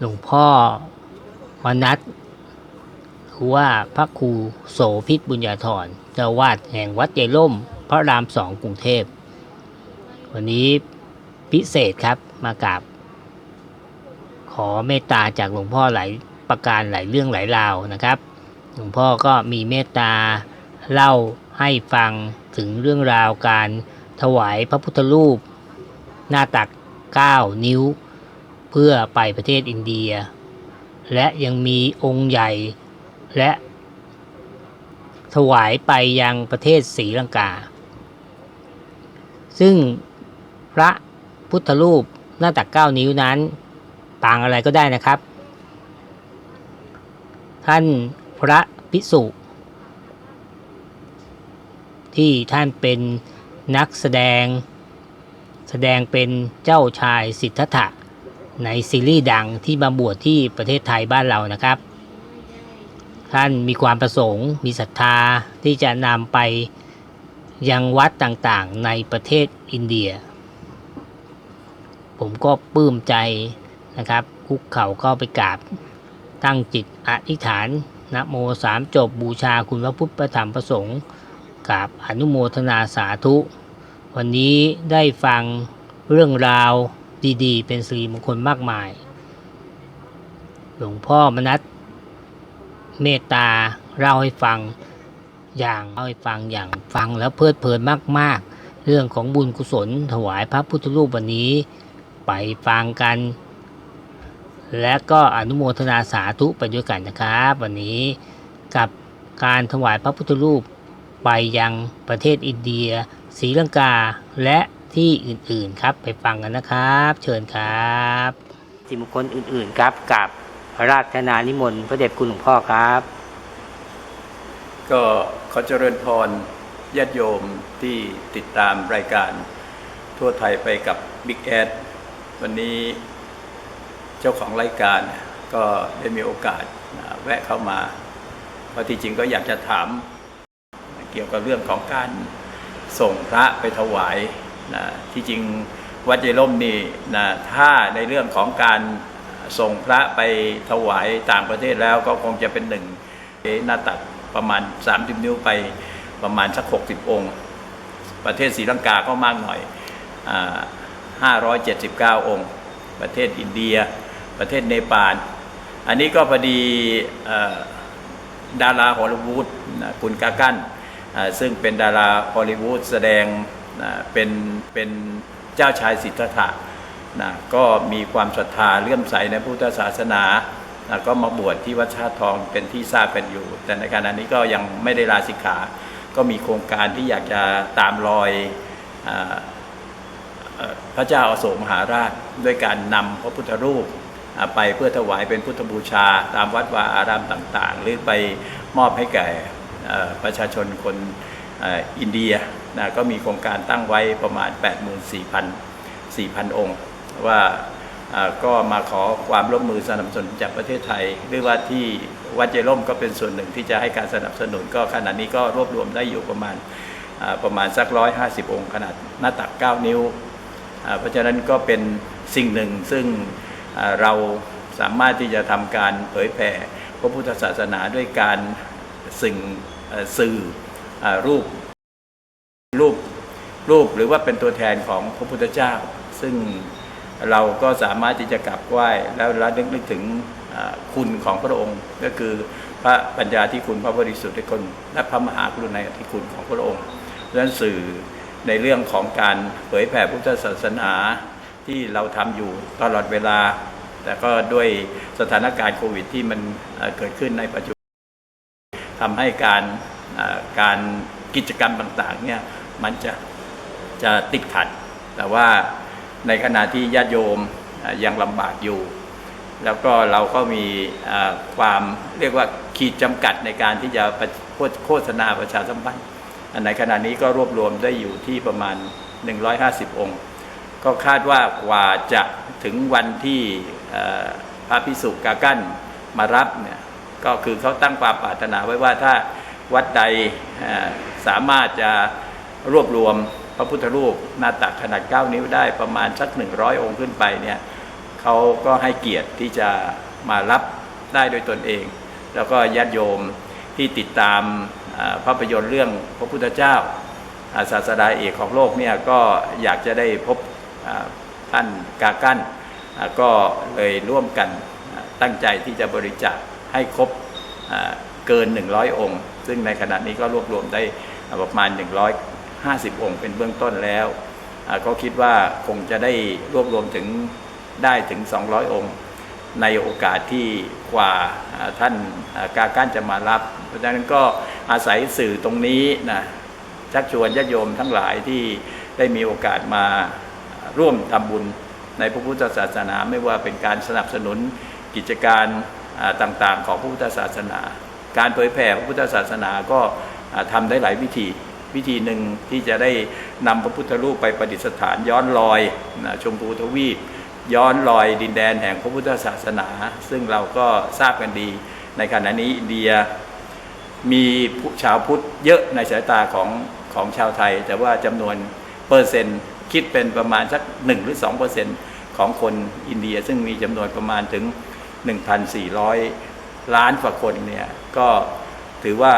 หลวงพ่อมนัสหรือว่าพระครูโสพิษบุญญาธรเจ้าวาดแห่งวัดเจร่ม พระรามสองกรุงเทพ วันนี้พิเศษครับมากราบขอเมตตาจากหลวงพ่อหลายประการหลายเรื่องหลายราวนะครับ หลวงพ่อก็มีเมตตา เล่าให้ฟังถึงเรื่องราวการถวายพระพุทธรูป หน้าตัก 9 นิ้ว เพื่อไปประเทศอินเดีย และยังมีองค์ใหญ่และถวายไปยังประเทศศรีลังกา ซึ่งพระพุทธรูปหน้าตัก 9 นิ้วนั้นปางอะไรก็ได้นะครับ ท่านพระพิสุ ที่ท่านเป็นนักแสดง แสดงเป็นเจ้าชายสิทธัตถะในซีรีส์ดังที่มาบวชที่ประเทศไทยบ้านเรานะครับ ท่านมีความประสงค์มีศรัทธาที่จะนำไปยังวัดต่างๆในประเทศอินเดีย ผมก็ปลื้มใจนะครับคุกเข่าเข้าไปกราบ ตั้งจิตอธิษฐานนะโมสามจบบูชาคุณพระพุทธพระธรรมพระสงฆ์ กราบอนุโมทนาสาธุ วันนี้ได้ฟังเรื่องราวดีๆ เป็นสิริมงคลมากมาย หลวงพ่อมนัสเมตตาเล่าให้ฟังอย่างเล่าให้ฟังอย่างฟังแล้วเพลิดเพลินมากๆ เรื่องของบุญกุศลถวายพระพุทธรูปวันนี้ไปฟังกัน และก็อนุโมทนาสาธุไปด้วยกันนะครับ วันนี้กับการถวายพระพุทธรูป ไปยังประเทศอินเดียศรีลังกาและที่อื่นๆครับไปฟังกันนะครับ เชิญครับสิมงคลอื่นๆครับกับพระราชนานิมนต์พระเดชคุณหลวงพ่อครับ ก็ขอเจริญพรญาติโยมที่ติดตามรายการทั่วไทยไปกับบิ๊กแอดวันนี้เจ้าของรายการก็ได้มีโอกาสแวะเข้ามาเพราะที่จริงก็อยากจะถาม เกี่ยวกับเรื่องของการส่งพระไปถวายนะที่จริงวัดเจร่มนี่นะถ้าในเรื่องของการส่งพระไปถวายต่างประเทศแล้วก็คงจะเป็นหนึ่งหน้าตักประมาณ 30 นิ้วไปประมาณสัก 60 องค์ ประเทศศรีลังกาก็มากหน่อยอา579 องค์ ประเทศอินเดีย ประเทศเนปาล อันนี้ก็พอดีอดาราฮอลลีวูดคุณกากันอ่า ซึ่งเป็นดาราฮอลลีวูดแสดงเป็นเป็นเจ้าชายสิทธัตถะนะก็มีความศรัทธาเลื่อมใสในพุทธศาสนานะก็มาบวชที่วัดชาติทองเป็นที่ทราบกันอยู่ แต่ในขณะนี้ก็ยังไม่ได้ลาสิกขา ก็มีโครงการที่อยากจะตามรอยอพระเจ้าอาโศกมหาราช ด้วยการนำพระพุทธรูปไปเพื่อถวายเป็นพุทธบูชา ตามวัดวาอารามต่างๆ หรือไปมอบให้แก่ ประชาชนคนอ,อินเดียนะก็มีโครงการตั้งไว้ประมาณ 84,000 4,000 องค์ ว่าก็มาขอความร่วมมือสนับสนุนจากประเทศไทย หรือว่าที่วัดเจร่มก็เป็นส่วนหนึ่งที่จะให้การสนับสนุน ก็ขณะนี้ก็รวบรวมได้อยู่ประมาณประมาณสักร้อยห้าสิบองค์ ขนาดหน้าตัก 9 นิ้ว เพราะฉะนั้นก็เป็นสิ่งหนึ่งซึ่งเราสามารถที่จะทำการเผยแผ่พระพุทธศาสนาด้วยการสิ่ง สื่ออรูปรูปรูปหรือว่าเป็นตัวแทนของพระพุทธเจ้า ซึ่งเราก็สามารถที่จะกลับไหว้แล้วระลึกนึกถึงคุณของพระองค์ ก็คือพระปัญญาที่คุณพระบริสุทธิ์ที่คุณและพระมหากรุณาธิคุณของพระองค์ดังนั้นสื่อในเรื่องของการเผยแผ่พุทธศาสนาที่เราทำอยู่ตลอดเวลา แต่ก็ด้วยสถานการณ์โควิดที่มันเอ่อเกิดขึ้นในปัจจุบัน ทำให้การการกิจกรรมต่างๆเนี่ยมันจะจะติดขัด แต่ว่าในขณะที่ญาติโยมยังลำบากอยู่ แล้วก็เราก็มีความเรียกว่าขีดจำกัดในการที่จะโฆษณาประชาสัมพันธ์ในขณะนี้ก็รวบรวมได้อยู่ที่ประมาณ 150 องค์ ก็คาดว่ากว่าจะถึงวันที่พระพิสุกากั้นมารับเนี่ย ก็คือเขาตั้งความปรารถนาไว้ว่าถ้าวัดใดสามารถจะรวบรวมพระพุทธรูปหน้าตักขนาด 9 นิ้วได้ประมาณสัก 100 องค์ขึ้นไปเนี่ยเขาก็ให้เกียรติที่จะมารับได้โดยตนเอง แล้วก็ญาติโยมที่ติดตามภาพยนตร์เรื่องพระพุทธเจ้าศาสดาเอกของโลกเนี่ยก็อยากจะได้พบท่านกากั้นก็เลยร่วมกันตั้งใจที่จะบริจาค ให้ครบเกิน 100 องค์ ซึ่งในขณะนี้ก็รวบรวมได้ประมาณ 150 องค์ เป็นเบื้องต้นแล้วอ่าก็คิดว่าคงจะได้รวบรวมถึงได้ถึง 200 องค์ ในโอกาสที่กว่าท่านอ่ากาก้านจะมารับ เพราะฉะนั้นก็อาศัยสื่อตรงนี้นะชักชวนญาติโยมทั้งหลายที่ได้มีโอกาสมาร่วมทำบุญในพระพุทธศาสนาไม่ว่าเป็นการสนับสนุนกิจการ ต่างๆ ของพระพุทธศาสนา การเผยแผ่พระพุทธศาสนาก็อ่าทำได้หลายวิธีวิธีหนึ่งที่จะได้นำพระพุทธรูปไปประดิษฐานย้อนรอยนะชมพูทวีปย้อนรอยดินแดนแห่งพระพุทธศาสนา ซึ่งเราก็ทราบกันดี ในขณะนี้อินเดียมีชาวพุทธเยอะในสายตาของของชาวไทย แต่ว่าจำนวนเปอร์เซ็นต์คิดเป็นประมาณสัก1หรือ2เปอร์เซ็นต์ของคนอินเดีย ซึ่งมีจำนวนประมาณถึง 1,400 ล้านกว่าคนเนี่ยก็ถือว่า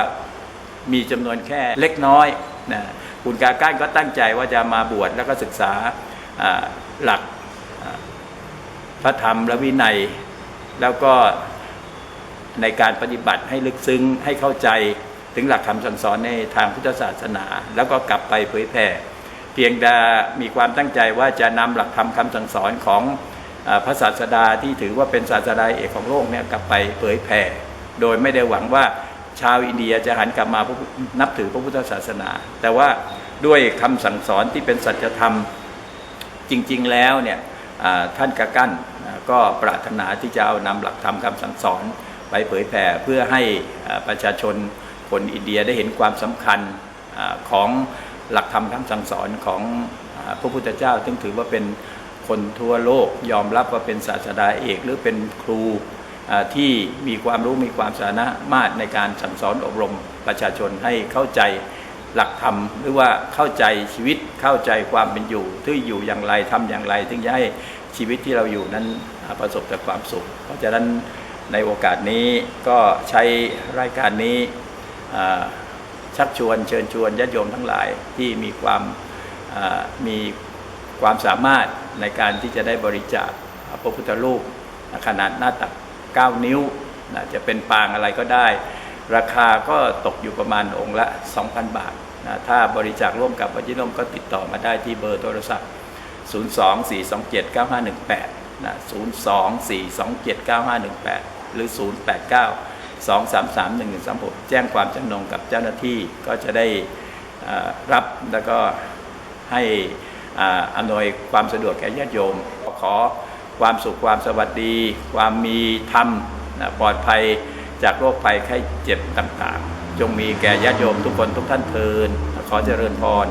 มีจำนวนแค่เล็กน้อยนะคุณกาก้านก็ตั้งใจว่าจะมาบวชแล้วก็ศึกษาหลักพระธรรมและวินัย แล้วก็ในการปฏิบัติให้ลึกซึ้งให้เข้าใจถึงหลักคำสั่งสอนในทางพุทธศาสนา แล้วก็กลับไปเผยแผ่เพียงแต่มีความตั้งใจว่าจะนำหลักธรรมคำสั่งสอนของ พระศาสดาที่ถือว่าเป็นศาสดาเอกของโลกเนี่ยกลับไปเผยแผ่ โดยไม่ได้หวังว่าชาวอินเดียจะหันกลับมานับถือพระพุทธศาสนา แต่ว่าด้วยคำสั่งสอนที่เป็นสัจธรรมจริง ๆแล้วเนี่ยท่านกะกั้นก็ปรารถนาที่จะเอานำหลักธรรมคำสั่งสอนไปเผยแผ่เพื่อให้ประชาชนคนอินเดียได้เห็นความสำคัญของหลักธรรมคำสั่งสอนของพระพุทธเจ้าซึ่งถือว่าเป็น คนทั่วโลกยอมรับว่าเป็นศาสดาเอกหรือเป็นครูที่มีความรู้มีความสามารถในการสั่งสอนอบรมประชาชนให้เข้าใจหลักธรรม หรือว่าเข้าใจชีวิตเข้าใจความเป็นอยู่ที่อยู่อย่างไรทำอย่างไร ถึงจะให้ชีวิตที่เราอยู่นั้นประสบแต่ความสุข เพราะฉะนั้นในโอกาสนี้ก็ใช้รายการนี้ชักชวนเชิญชวนญาติโยมทั้งหลายที่มีความมี ความสามารถในการที่จะได้บริจาคพระพุทธรูปขนาดหน้าตัก 9 นิ้วนะจะเป็นปางอะไรก็ได้ ราคาก็ตกอยู่ประมาณองค์ละ 2,000 บาทนะถ้าบริจาคร่วมกับวัชิรมก็ติดต่อมาได้ที่เบอร์โทรศัพท์ 024279518นะ024279518 หรือ 089 2331136 แจ้งความจำนงกับเจ้าหน้าที่ก็จะได้รับแล้วก็ให้ ออำนวยความสะดวกแก่ญาติโยม ขอความสุขความสวัสดี ความมีธรรมปลอดภัยจากโรคภัยไข้เจ็บต่างๆ จงมีแก่ญาติโยมทุกคนทุกท่านเพลินขอเจริญพร